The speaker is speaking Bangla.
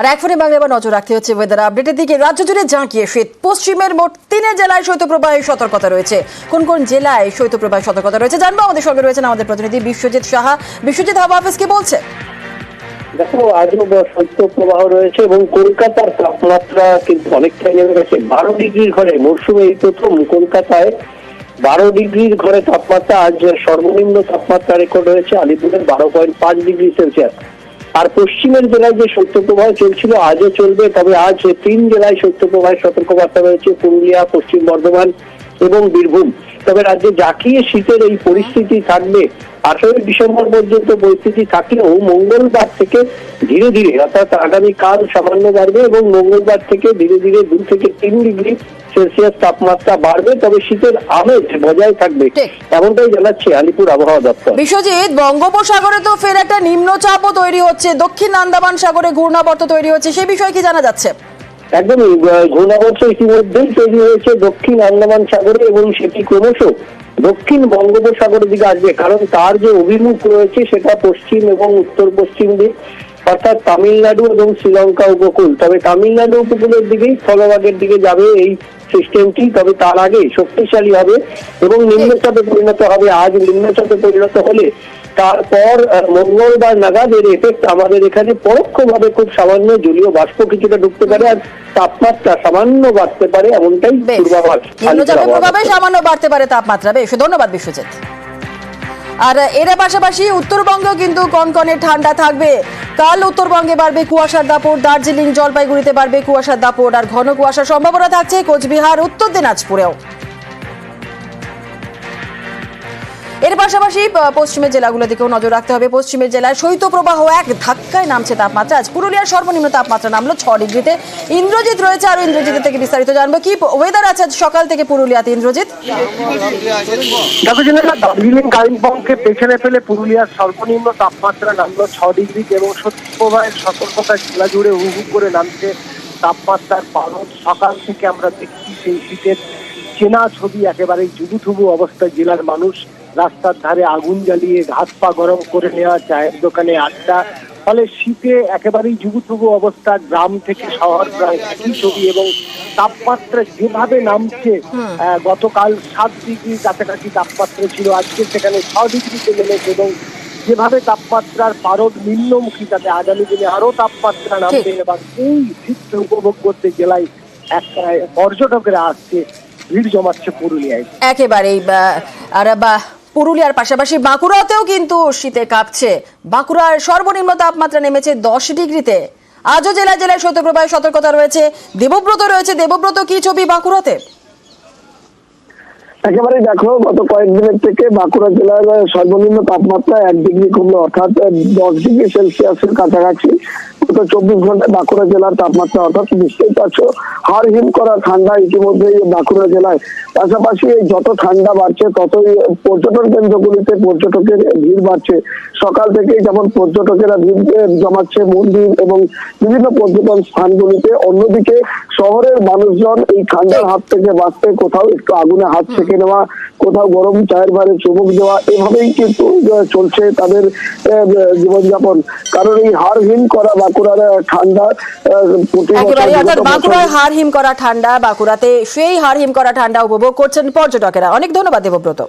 আর এক ফোনে বাংলা নজর রাখতে হচ্ছে ওয়েদার আপডেটের দিকে। রাজ্য জুড়ে শীত। পশ্চিমের মোট তিনে জেলায় শৈত্যপ্রবাহের সতর্কতা রয়েছে। কোন কোন জেলায় শৈত্যপ্রবাহের সতর্কতা রয়েছে জানব। আমাদের সঙ্গে রয়েছেন আমাদের প্রতিনিধি বিশ্বজিৎ সাহা। বিশ্বজিৎ কি বলছে? দেখো, আজও রয়েছে এবং কলকাতার তাপমাত্রা কিন্তু অনেকটাই নেমে গেছে। বারো ডিগ্রির ঘরে মরশুমে এই প্রথম। কলকাতায় বারো ডিগ্রির ঘরে তাপমাত্রা আজ সর্বনিম্ন তাপমাত্রা রেকর্ড হয়েছে। আলিপুরের বারো পয়েন্ট পাঁচ ডিগ্রি সেলসিয়াস। আর পশ্চিমের জেলায় যে শৈত্যপ্রবাহ চলছিল, আজও চলবে, তবে আজ তিন জেলায় শৈত্যপ্রবাহের সতর্কবার্তা রয়েছে। পুরুলিয়া, পশ্চিম বর্ধমান এবং বীরভূম। তবে রাজ্যে জাকিয়ে শীতের এই পরিস্থিতি থাকবে আঠারোই ডিসেম্বর পর্যন্ত পরিস্থিতি থাকলেও মঙ্গলবার থেকে ধীরে ধীরে অর্থাৎ আগামীকাল সামান্য বাড়বে এবং মঙ্গলবার থেকে ধীরে ধীরে দু থেকে তিন ডিগ্রি সেলসিয়াস তাপমাত্রা বাড়বে তবে শীতের আমেজ বজায় থাকবে। এমনটাই জানাচ্ছে আলিপুর আবহাওয়া দপ্তর। বিশ্বজিৎ বঙ্গোপসাগরে তো ফের একটা নিম্নচাপও তৈরি হচ্ছে দক্ষিণ আন্দামান সাগরে ঘূর্ণাবর্ত তৈরি হচ্ছে সেই বিষয়ে কি জানা যাচ্ছে? একদমই ঘূর্ণাবর্ত ইতিমধ্যেই তৈরি হয়েছে দক্ষিণ আন্দামান সাগরে এবং সেটি ক্রমশ দক্ষিণ বঙ্গোপসাগরের দিকে আসবে। কারণ তার যে অভিমুখ রয়েছে সেটা পশ্চিম এবং উত্তর পশ্চিম দিক, অর্থাৎ তামিলনাড়ু এবং শ্রীলঙ্কা উপকূল। তবে তামিলনাড়ু উপকূলের দিকেই স্থলভাগের দিকে যাবে এই সিস্টেমটি, তবে তার আগে শক্তিশালী হবে এবং নিম্নচাপে পরিণত হবে। আজ নিম্নচাপে পরিণত হলে তারপর মঙ্গলবার নাগাদ এর এফেক্ট আমাদের এখানে পরোক্ষভাবে খুব সামান্য জলীয় বাষ্প কিছুটা ঢুকতে পারে আর তাপমাত্রা সামান্য বাড়তে পারে এমনটাই পূর্বাভাস প্রভাবে সামান্য বাড়তে পারে তাপমাত্রা। বেশ ধন্যবাদ বিশ্বজিৎ। আর এর পাশাপাশি উত্তরবঙ্গেও কিন্তু কনকনে ঠান্ডা থাকবে। কাল উত্তরবঙ্গে বাড়বে কুয়াশার দাপট দার্জিলিং জলপাইগুড়িতে বাড়বে কুয়াশার দাপট আর ঘন কুয়াশার সম্ভাবনা থাকছে কোচবিহার উত্তর দিনাজপুরেও। এর পাশাপাশি পশ্চিমের জেলাগুলো দিকেও নজর রাখতে হবে। পশ্চিমের জেলায় শৈত্যপ্রবাহ এক ধাক্কায় নামছে তাপমাত্রা। আজ পুরুলিয়ার সর্বনিম্ন তাপমাত্রা নামলো ছ ডিগ্রিতে। ইন্দ্রজিৎ রয়েছে, আর ইন্দ্রজিৎ থেকে বিস্তারিত জানব। কি ওয়েদার আছে আজ সকাল থেকে পুরুলিয়াতে, ইন্দ্রজিৎ? দার্জিলিং কালিম্পংকে পেছনে ফেলে পুরুলিয়ার সর্বনিম্ন তাপমাত্রা নামলো ছ ডিগ্রি এবং সত্যপ্রবাহের সতর্কতা জেলা জুড়ে হু হু করে নামছে তাপমাত্রার পালন। সকাল থেকে আমরা দেখছি সেই শীতের চেনা ছবি একেবারে জুবুথুবু অবস্থায় জেলার মানুষ রাস্তার ধারে আগুন জ্বালিয়ে ঘাত পা গরম করে নেওয়া চায়ের দোকানে আড্ডা। ফলে শীতে একেবারেই জুবুথুবু অবস্থা গ্রাম থেকে শহর প্রায় একই ছবি এবং তাপমাত্রা যেভাবে নামছে গতকাল সাত ডিগ্রি কাছাকাছি তাপমাত্রা ছিল আজকে সেখানে ছ ডিগ্রিতে নেমেছে এবং যেভাবে তাপমাত্রার পারদ নিম্নমুখী তাতে আগামী দিনে আরও তাপমাত্রা নামবে এবং এই শীতকে উপভোগ করতে জেলায় একটা পর্যটকেরা আসছে ভিড় জমাচ্ছে পুরুলিয়ায়। একেবারেই আর বা পুরুলিয়ার পাশাপাশি বাঁকুড়াতেও কিন্তু শীতে কাঁপছে। বাঁকুড়ার সর্বনিম্ন তাপমাত্রা নেমেছে দশ ডিগ্রিতে। আজও জেলায় জেলায় শৈত্যপ্রবাহের সতর্কতা রয়েছে। দেবব্রত রয়েছে। দেবব্রত, কি ছবি বাঁকুড়াতে? একেবারে দেখো, গত কয়েকদিনের থেকে বাঁকুড়া জেলার সর্বনিম্ন তাপমাত্রা এক ডিগ্রি কমলো, অর্থাৎ দশ ডিগ্রি সেলসিয়াসের কাছাকাছি। গত চব্বিশ ঘন্টায় বাঁকুড়া জেলার তাপমাত্রা অর্থাৎ বুঝতেই পারছ করা ঠান্ডা ইতিমধ্যেই বাঁকুড়া জেলায়। পাশাপাশি যত ঠান্ডা বাড়ছে, ততই পর্যটন কেন্দ্রগুলিতে পর্যটকের ভিড় বাড়ছে। সকাল থেকেই যেমন পর্যটকেরা ভিড় জমাচ্ছে মন্দির এবং বিভিন্ন পর্যটন স্থানগুলিতে, অন্যদিকে শহরের মানুষজন এই ঠান্ডার হাত থেকে বাঁচতে, কোথাও একটু আগুনে হাত সেঁকে নেওয়া, কোথাও গরম চায়ের বাইরে চুমুক দেওয়া, এভাবেই কিন্তু চলছে তাদের জীবনযাপন। কারণ এই হাড় হিম করা বাঁকুড়ার ঠান্ডা একেবারে অর্থাৎ বাঁকুড়ায় হাড় হিম করা ঠান্ডা বাঁকুড়াতে সেই হাড় হিম করা ঠান্ডা উপভোগ করছেন পর্যটকেরা। অনেক ধন্যবাদ দেবব্রত।